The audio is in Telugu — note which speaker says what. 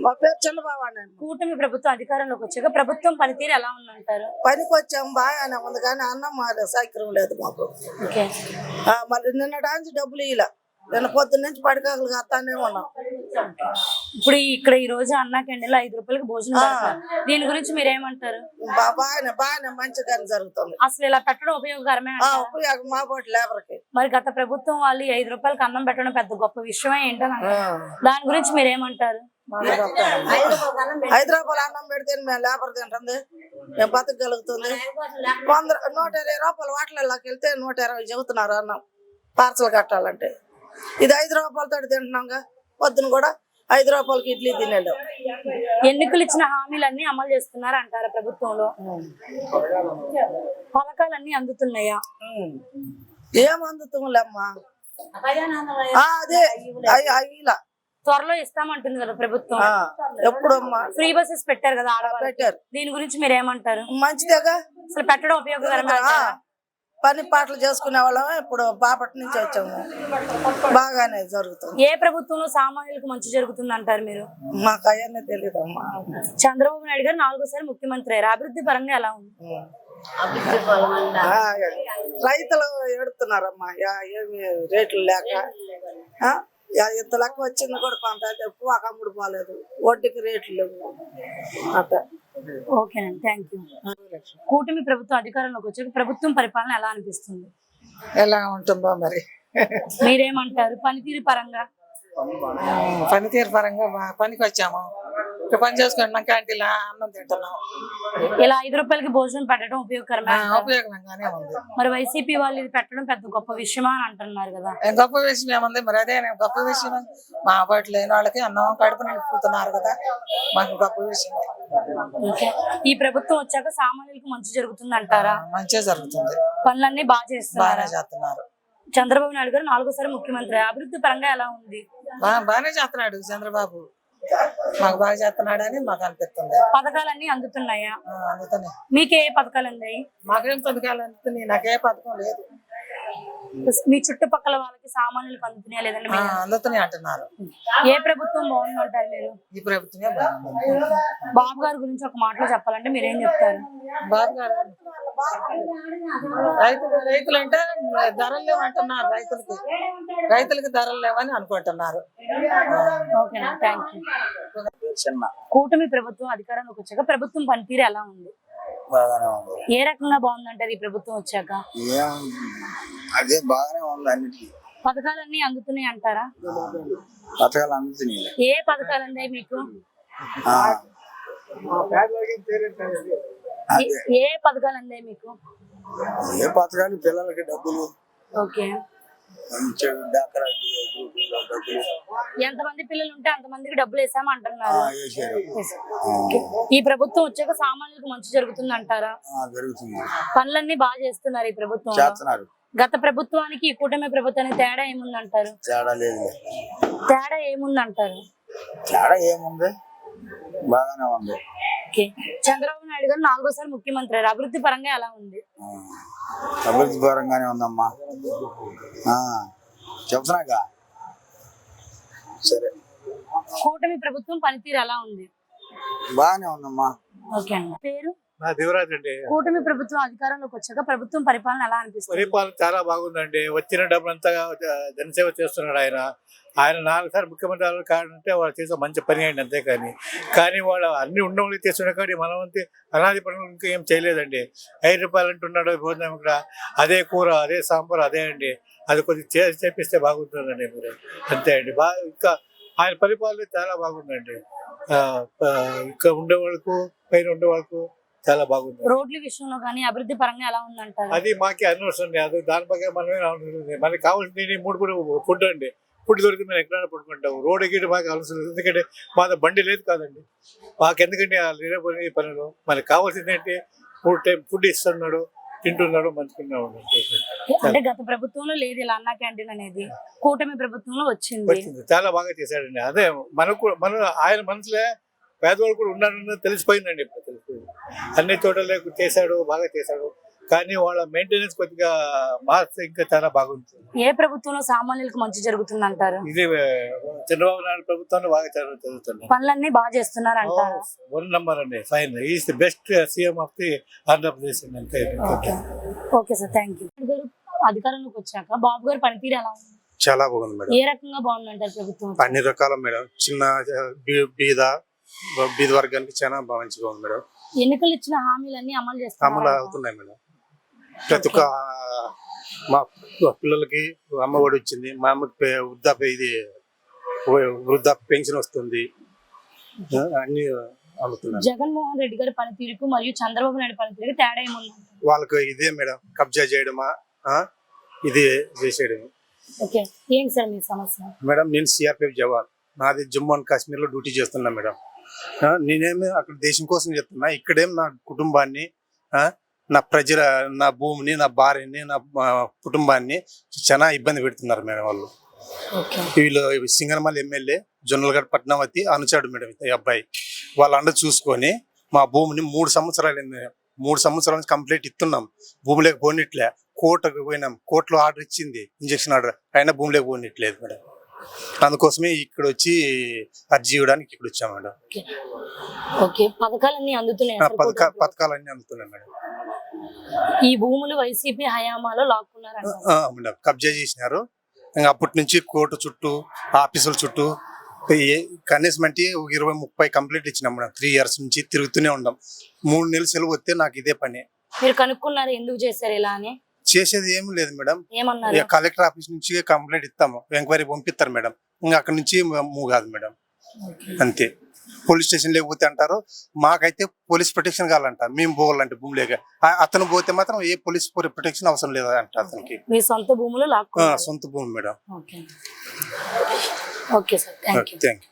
Speaker 1: మా పేరు చంద్రబాబు
Speaker 2: కూటమి ప్రభుత్వం అధికారంలోకి వచ్చాక ప్రభుత్వం పనితీరు ఎలా ఉందంటారు?
Speaker 1: పనికి వచ్చాము బాగానే ఉంది కానీ అన్నం మారే సౌకర్యం లేదు మాకు. మళ్ళీ నిన్న డాన్స్ డబ్బులు ఇలా నిన్న పొద్దున్న నుంచి పడికాకులు కత్తానే ఉన్నాం.
Speaker 2: ఇప్పుడు ఇక్కడ ఈ రోజు అన్నా క్యాంటీన్లో ఐదు రూపాయలకి భోజనం దీని గురించి మీరు ఏమంటారు?
Speaker 1: బా- బాగానే బాగానే మంచిగానే జరుగుతుంది.
Speaker 2: అసలు ఇలా పెట్టడం ఉపయోగకరమే?
Speaker 1: ఉపయోగం మా పోటీ లేబర్కి.
Speaker 2: మరి గత ప్రభుత్వం వాళ్ళు ఐదు రూపాయలకి అన్నం పెట్టడం పెద్ద గొప్ప విషయమే ఏంటని. దాని గురించి మీరు ఏమంటారు
Speaker 1: హైదరాబాద్ అన్నం పెడితే మేము లేబర్ తింటుంది? మేము బతకగలుగుతుంది. వంద నూట ఇరవై రూపాయలు వాటిలలోకి వెళ్తే నూట ఇరవై చెబుతున్నారు అన్నం. పార్సల్ కట్టాలంటే. ఇది ఐదు రూపాయలతో తింటున్నాంగా పొద్దున కూడా ఐదు రూపాయలకి ఇడ్లీ తినేళ్ళు.
Speaker 2: ఎన్నికలు ఇచ్చిన హామీలన్నీ అమలు చేస్తున్నారు అంటారా ప్రభుత్వంలో? పథకాలన్నీ అందుతున్నాయా?
Speaker 1: ఏం అందుతుందిలేమ్మా ఆ, అదే. అయ్యి అయ్యిలా
Speaker 2: త్వరలో ఇస్తామంటుంది కదా ప్రభుత్వం.
Speaker 1: ఎప్పుడమ్మా?
Speaker 2: ఫ్రీ బస్సెస్ పెట్టారు కదా
Speaker 1: పెట్టారు.
Speaker 2: దీని గురించి మీరు ఏమంటారు
Speaker 1: మంచిదేగా?
Speaker 2: అసలు పెట్టడం ఉపయోగకరమే?
Speaker 1: పని పాటలు చేసుకునే వాళ్ళం. ఇప్పుడు బాపట్ల నుంచి వచ్చాము. బాగానే జరుగుతుంది.
Speaker 2: ఏ ప్రభుత్వంలో సామాన్యులకు మంచి జరుగుతుంది అంటారు మీరు?
Speaker 1: మాకు అవన్నీ తెలియదమ్మా
Speaker 2: చంద్రబాబు నాయుడు గారు నాలుగోసారి ముఖ్యమంత్రి అయ్యారు అభివృద్ధి పరంగా ఎలా ఉంది?
Speaker 1: రైతులు ఎడుతున్నారమ్మా యా- ఏమి రేట్లు లేక? ఇంత లెక్క వచ్చింది కూడా కొంత ఎక్కువ అమ్ముడు పోలేదు. వడ్డీకి రేట్లు లేవు. అట్లా
Speaker 2: ఓకేనండి థ్యాంక్ యూ కూటమి ప్రభుత్వం అధికారంలోకి వచ్చాక ప్రభుత్వం పరిపాలన ఎలా అనిపిస్తుంది?
Speaker 1: ఎలా ఉంటుందో మరి.
Speaker 2: మీరేమంటారు? పనితీరు పరంగా?
Speaker 1: పనితీరు పరంగా పనికి వచ్చాము ఇక్కడ పని చేసుకుంటున్నాం క్యాంటీన్లో అన్నం తింటున్నాం.
Speaker 2: ఇలా ఐదు రూపాయలకి భోజనం పెట్టడం ఉపయోగకరమే
Speaker 1: ఆ,
Speaker 2: అంటారా?
Speaker 1: ఉపయోగంగానే ఉంది.
Speaker 2: మరి వైసీపీ వాళ్ళు ఇది పెట్టడం పెద్ద గొప్ప విషయమా అని అంటున్నారు కదా.
Speaker 1: ఏం గొప్ప విషయం ఏముంది? మరి అదే నేను గొప్ప విషయం మా పాటు లేని వాళ్ళకి అన్నం కడుపు నింపుతున్నారు కదా. మాకు గొప్ప విషయం.
Speaker 2: ఓకే. ఈ ప్రభుత్వం వచ్చాక సామాన్యులకు మంచి జరుగుతుంది అంటారా
Speaker 1: మంచిగా జరుగుతుంది.
Speaker 2: పనులన్నీ బాగా చేస్తున్నారా?
Speaker 1: బాగానే చేస్తున్నారు.
Speaker 2: చంద్రబాబు నాయుడు గారు నాలుగోసారి ముఖ్యమంత్రి. అభివృద్ధి పరంగా ఎలా ఉంది?
Speaker 1: బా- బాగానే చేస్తున్నాడు చంద్రబాబు. మాకు బాగా చేస్తున్నాడని మాకు అనిపిస్తుంది.
Speaker 2: పథకాలన్నీ అందుతున్నాయా?
Speaker 1: అందుకనే
Speaker 2: మీకు ఏ పథకాలు అందాయి?
Speaker 1: మాకేం పథకాలు అందుతున్నాయి? నాకే పథకం లేదు.
Speaker 2: మీ చుట్టుపక్కల వాళ్ళకి సామాన్యులకు అందుతున్నాయా లేదండి
Speaker 1: అందుతున్నాయి అంటున్నారు.
Speaker 2: ఏ ప్రభుత్వం బాగుందంటారు మీరు?
Speaker 1: ఈ ప్రభుత్వమే
Speaker 2: బాబు గారి గురించి ఒక మాటలో చెప్పాలంటే మీరేం చెప్తారు?
Speaker 1: బాబు గారు రైతులు రైతులు అంటే ధరలు లేవు అంటున్నారు రైతులకి. రైతులకి ధరలు లేవని అనుకుంటున్నారు.
Speaker 2: ఓకేనా థ్యాంక్ యూ. కూటమి ప్రభుత్వం అధికారంలోకి వచ్చాక ప్రభుత్వం పనితీరు ఎలా ఉంది. ఏ రకంగా బాగుందంటారు ఈ ప్రభుత్వం వచ్చాక?
Speaker 3: ఏం అదే బాగానే ఉంది అన్నిటికీ.
Speaker 2: పథకాలన్నీ అందుతున్నాయి అంటారా?
Speaker 3: పథకాలు అందుతున్నాయి.
Speaker 2: ఏ పథకాలు అందాయి మీకు?
Speaker 3: ఆ,
Speaker 2: ఏ- పథకాలు అందాయి మీకు?
Speaker 3: ఏ పథకాలు? పిల్లలకి డబ్బులు.
Speaker 2: ఓకే. ఎంతమంది పిల్లలు ఉంటే అంతమందికి డబ్బులు వేసాము
Speaker 3: ఆ,
Speaker 2: అంటున్నారు
Speaker 3: వేసారు.
Speaker 2: ఓకే. ఈ ప్రభుత్వం వచ్చాక సామాన్యులకు మంచి జరుగుతుంది. అంటారా పనులన్నీ బాగా చేస్తున్నారు ఈ ప్రభుత్వం
Speaker 3: చేస్తున్నారు.
Speaker 2: గత ప్రభుత్వానికి ఈ కూటమి ప్రభుత్వానికి తేడా ఏముందంటారు?
Speaker 3: తేడా లేదు
Speaker 2: తేడా ఏముందంటారు?
Speaker 3: తేడా ఏముంది? బాగానే ఉంది.
Speaker 2: చంద్రబాబు నాయుడు గారు నాలుగోసారి ముఖ్యమంత్రి అయ్యారు. అభివృద్ధి పరంగా ఎలా ఉంది?
Speaker 3: అభివృద్ధి పరంగానే ఉందమ్మా. చెప్తున్నాక సరే.
Speaker 2: కూటమి ప్రభుత్వం పనితీరు ఎలా ఉంది?
Speaker 3: బాగానే ఉందమ్మా.
Speaker 2: ఓకే అండి. పేరు?
Speaker 4: నా దేవరాజ్ అండి.
Speaker 2: కూటమి ప్రభుత్వం అధికారంలోకి వచ్చాక ప్రభుత్వం పరిపాలన ఎలా అనిపిస్తుంది?
Speaker 4: పరిపాలన చాలా బాగుందండి. వచ్చిన డబ్బులంతా జనసేవ చేస్తున్నాడు ఆయన. ఆయన నాలుగు సార్లు ముఖ్యమంత్రి కారణం అంటే వాళ్ళు చేసే మంచి పని అయింది అంతే కానీ. కానీ వాళ్ళు అన్ని వాళ్ళకి చేస్తున్నా కానీ మనం అంతే అనాది పనులు ఇంకా ఏం చేయలేదండి. ఐదు రూపాయలు అంటున్నాడు భోజనం ఇక్కడ అదే కూర అదే సాంబార్ అదే అండి. అది కొద్దిగా చేసి చేపిస్తే బాగుంటుందండి మీరు. అంతే అండి. బాగా ఇంకా ఆయన పరిపాలన చాలా బాగుందండి. ఇక్కడ ఉండే వాళ్ళకు పైన ఉండే వాళ్ళకు చాలా బాగుంది.
Speaker 2: రోడ్ల విషయంలో కానీ అభివృద్ధి పరంగా ఎలా ఉందంటారు?
Speaker 4: అది మాకే అనవసరం లేదు. దాని పక్కన మనమే మనకి కావాల్సింది మూడు కూడా ఫుడ్ అండి. ఫుడ్ దొరికి మేము ఎక్కడైనా పడుకుంటాం. రోడ్ ఎక్కి మాకు అవసరం లేదు. ఎందుకంటే మా బండి లేదు కాదండి. మాకు ఎందుకంటే లేనపోయి పనులు? మనకి కావాల్సింది ఏంటి? ఫుడ్ టైం ఫుడ్ ఇస్తున్నాడు తింటున్నాడు మంచుకున్నాడు
Speaker 2: అంటే గత ప్రభుత్వంలో లేదు ఇలా అన్నా క్యాంటీన్ అనేది. కూటమి ప్రభుత్వంలో వచ్చింది.
Speaker 4: వచ్చింది. చాలా బాగా చేశాడండి. అదే మనకు మన ఆయన మనసులే పేదవాళ్ళు కూడా ఉన్నారని తెలిసిపోయిందండి. ఇప్పుడు తెలిసిపోయింది అన్ని చోట్ల చేశాడు బాగా చేశాడు. కానీ వాళ్ళ మెయింటెనెన్స్ కొద్దిగా మార్క్స్ ఇంకా చాలా బాగుంటుంది
Speaker 2: ఏ ప్రభుత్వంలో సామాన్యులకు మంచి జరుగుతుంది అంటారు
Speaker 4: ఇది చంద్రబాబు నాయుడు ప్రభుత్వంలో బాగా చదువుతున్నాం
Speaker 2: పనులన్నీ బాగా చేస్తున్నారు అంటారు
Speaker 4: వన్ నెంబర్ అండి fine. Is the best CM of the Andhra Pradesh అంతే.
Speaker 2: Okay. Okay sir thank you. గారు అధికారంలోకి వచ్చాక బాబు గారు పనితీరు ఎలా ఉంది?
Speaker 5: చాలా బాగుంది మేడం.
Speaker 2: ఏ రకంగా బాగుందంటారు ప్రభుత్వం?
Speaker 5: అన్ని రకాల మేడం. చిన్న బీద బీద వర్గానికి చాలా బాగా మంచిగా ఉంది మేడం.
Speaker 2: ఎన్నికలు ఇచ్చిన హామీలన్నీ అమలు
Speaker 5: అమలు
Speaker 2: చేస్తున్నారు
Speaker 5: అవుతున్నాయి మేడం. ప్రతి ఒక్క మా పిల్లలకి అమ్మ ఒడి వచ్చింది మా అమ్మకి వృద్ధాప్య ఇది వృద్ధాప్య పెన్షన్ వస్తుంది. అన్ని
Speaker 2: జగన్మోహన్ రెడ్డి గారి పనితీరుకు మరియు చంద్రబాబు నాయుడు పనితీరుకు తేడా ఏముంది?
Speaker 5: వాళ్ళకి ఇదే మేడం కబ్జా చేయడమా? ఇది చేసేయడం
Speaker 2: ఓకే ఏంటి సార్ మీ సమస్య?
Speaker 5: మేడం నేను సిఆర్పిఎఫ్ జవాన్. నాది జమ్మూ అండ్ కాశ్మీర్లో డ్యూటీ చేస్తున్నా మేడం. నేనేమి అక్కడ దేశం కోసం చెప్తున్నా. ఇక్కడేం నా కుటుంబాన్ని ఆ, నా ప్రజల నా భూమిని నా భార్యని నా కుటుంబాన్ని చాలా ఇబ్బంది పెడుతున్నారు మేడం వాళ్ళు. వీళ్ళు సింగనమల్లి ఎమ్మెల్యే జొన్నలగడ్ పట్నావతి అనుచాడు మేడం ఈ అబ్బాయి. వాళ్ళ అండ చూసుకొని మా భూమిని మూడు సంవత్సరాలు. మూడు. సంవత్సరాల నుంచి కంప్లీట్ ఇస్తున్నాం. భూమిలోకి పోనిట్లే. కోర్టుకు పోయినాం. కోర్టులో ఆర్డర్ ఇచ్చింది. Injunction order. అయినా భూమిలోకి పోనిట్లేదు మేడం. అందుకోసమే ఇక్కడ వచ్చి అర్జీ ఇవ్వడానికి ఇక్కడ వచ్చాం మేడం.
Speaker 2: ఓకే. పథకాలన్నీ అందుతున్నాయి
Speaker 5: పథక పథకాలన్నీ మేడం.
Speaker 2: ఈ భూములు వైసీపీ హయామాలో
Speaker 5: మేడం. కబ్జా చేసినారు. ఇంకా అప్పటి నుంచి కోర్టు చుట్టూ ఆఫీసుల చుట్టూ కనీసం అంటే ఒక ఇరవై ముప్పై కంప్లీట్ ఇచ్చినాం మేడం. త్రీ ఇయర్స్ నుంచి తిరుగుతూనే ఉన్నాం. మూడు నెలలు సెలవు వస్తే నాకు ఇదే పని.
Speaker 2: మీరు కనుక్కున్నారు ఎందుకు చేశారు ఇలా అని?
Speaker 5: చేసేది ఏమీ లేదు మేడం. కలెక్టర్ ఆఫీస్ నుంచి కంప్లైంట్ ఇస్తాము. ఎంక్వైరీ పంపిస్తారు మేడం. ఇంకా అక్కడ నుంచి మూవ్ కాదు మేడం. అంతే. పోలీస్ స్టేషన్ లేకపోతే అంటారు. మాకైతే పోలీస్ ప్రొటెక్షన్ కావాలంట. మేము పోవాలంటే భూమిలేక ఆ- అతను పోతే మాత్రం ఏ పోలీస్ ప్రొటెక్షన్ అవసరం లేదు అంట అతనికి.
Speaker 2: మీ సొంత భూములు
Speaker 5: సొంత భూమి madam.
Speaker 2: Okay. Sir.
Speaker 5: Thank you